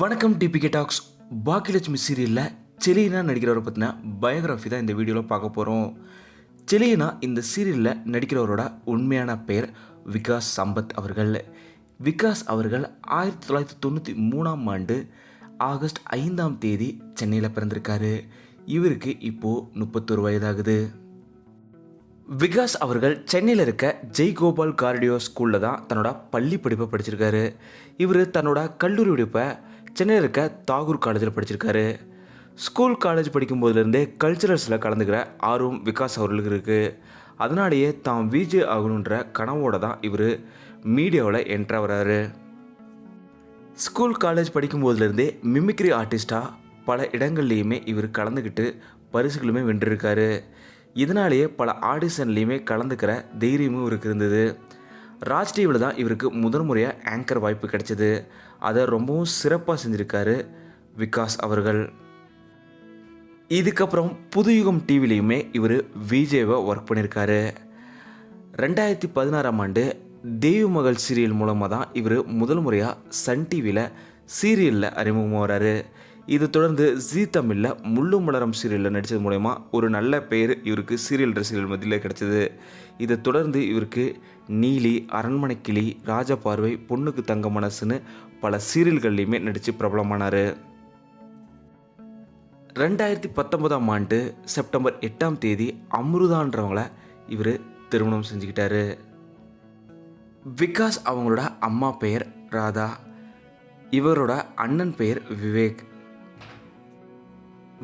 வணக்கம் DPK tax. Baakiyalakshmi சீரியலில் Selena நடிக்கிறவரை பற்றின பயோகிராஃபி தான் இந்த வீடியோவில் பார்க்க போகிறோம் செலினா இந்த சீரியலில் நடிக்கிறவரோட உண்மையான பெயர் விகாஸ் சம்பத் அவர்கள். விகாஸ் அவர்கள் ஆயிரத்தி தொள்ளாயிரத்தி தொண்ணூற்றி மூணாம் ஆண்டு ஆகஸ்ட் ஐந்தாம் தேதி சென்னையில் பிறந்திருக்காரு. இவருக்கு இப்போது முப்பத்தொரு வயதாகுது. விகாஸ் அவர்கள் சென்னையில் இருக்க ஜெய்கோபால் கார்டியோ ஸ்கூலில் தான் தன்னோட பள்ளி படிப்பை படிச்சிருக்காரு. இவர் தன்னோட கல்லூரி படிப்பை சென்னையில் இருக்க தாகூர் காலேஜில் படிச்சிருக்காரு. ஸ்கூல் காலேஜ் படிக்கும்போதுலேருந்தே கல்ச்சுரல்ஸில் கலந்துக்கிற ஆர்வம் விகாஸ் அவர்களுக்கு இருக்குது அதனாலேயே தாம் விஜே ஆகணுன்ற கனவோடு தான் இவர் மீடியாவில் என்ட்ரு வராரு ஸ்கூல் காலேஜ் படிக்கும்போதுலேருந்தே மிமிக்ரி ஆர்டிஸ்ட்டாக பல இடங்கள்லேயுமே இவர் கலந்துக்கிட்டு பரிசுகளுமே வென்றிருக்காரு. இதனாலேயே பல ஆடிஷன்லேயுமே கலந்துக்கிற தைரியமும் இவருக்கு இருந்தது. ராஜ் டிவியில் தான் இவருக்கு முதல் முறையாக ஆங்கர் வாய்ப்பு கிடைச்சது. அதை ரொம்பவும் சிறப்பாக செஞ்சுருக்காரு விகாஸ் அவர்கள். இதுக்கப்புறம் புதுயுகம் டிவிலையுமே இவர் விஜேவை ஒர்க் பண்ணியிருக்காரு ரெண்டாயிரத்தி பதினாறாம் ஆண்டு தெய்வ மகள் சீரியல் மூலமாக தான் இவர் முதல் முறையாக சன் டிவியில் சீரியலில் அறிமுகமாகிறாரு. இது தொடர்ந்து ஜீ தமிழில் முள்ளு மலரம் சீரியலில் நடித்தது மூலயமா ஒரு நல்ல பெயர் இவருக்கு சீரியல் ரசிகர்கள் மத்தியில் கிடைச்சது. இதை தொடர்ந்து இவருக்கு நீலி அரண்மனை கிளி ராஜபார்வை பொண்ணுக்கு தங்க மனசுன்னு பல சீரியல்கள்லையுமே நடித்து பிரபலமானார். ரெண்டாயிரத்தி பத்தொன்பதாம் ஆண்டு செப்டம்பர் எட்டாம் தேதி அம்ருதான்றவங்கள இவர் திருமணம் செஞ்சுக்கிட்டாரு. விகாஸ் அவங்களோட அம்மா பெயர் ராதா. இவரோட அண்ணன் பெயர் விவேக்.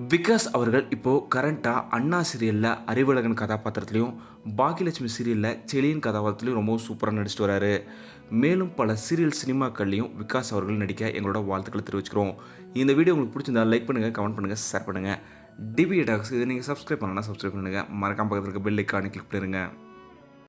விகாஸ் அவர்கள் இப்போது கரண்ட்டாக அண்ணா சீரியலில் அறிவழகன் கதாபாத்திரத்துலையும் பாக்கியலட்சுமி சீரியலில் செலியின் கதாபாத்திரத்துலையும் ரொம்பவும் சூப்பராக நடிச்சிட்டு வராரு. மேலும் பல சீரியல் சினிமாக்கள்லையும் விகாஸ் அவர்கள் நடிக்க எங்களோட வாழ்த்துக்களை தெரிவிச்சுக்கிறோம். இந்த வீடியோ உங்களுக்கு பிடிச்சிருந்தா லைக் பண்ணுங்கள் கமெண்ட் பண்ணுங்கள் ஷேர் பண்ணுங்கள் டிபி டாக்ஸ் இதை நீங்கள் சப்ஸ்கிரைப் பண்ணலாம் சப்ஸ்கிரைப் பண்ணுங்கள் மறக்காம பக்கத்தில் இருக்க பெல் ஐக்கானு கிளிக் பண்ணிருங்க.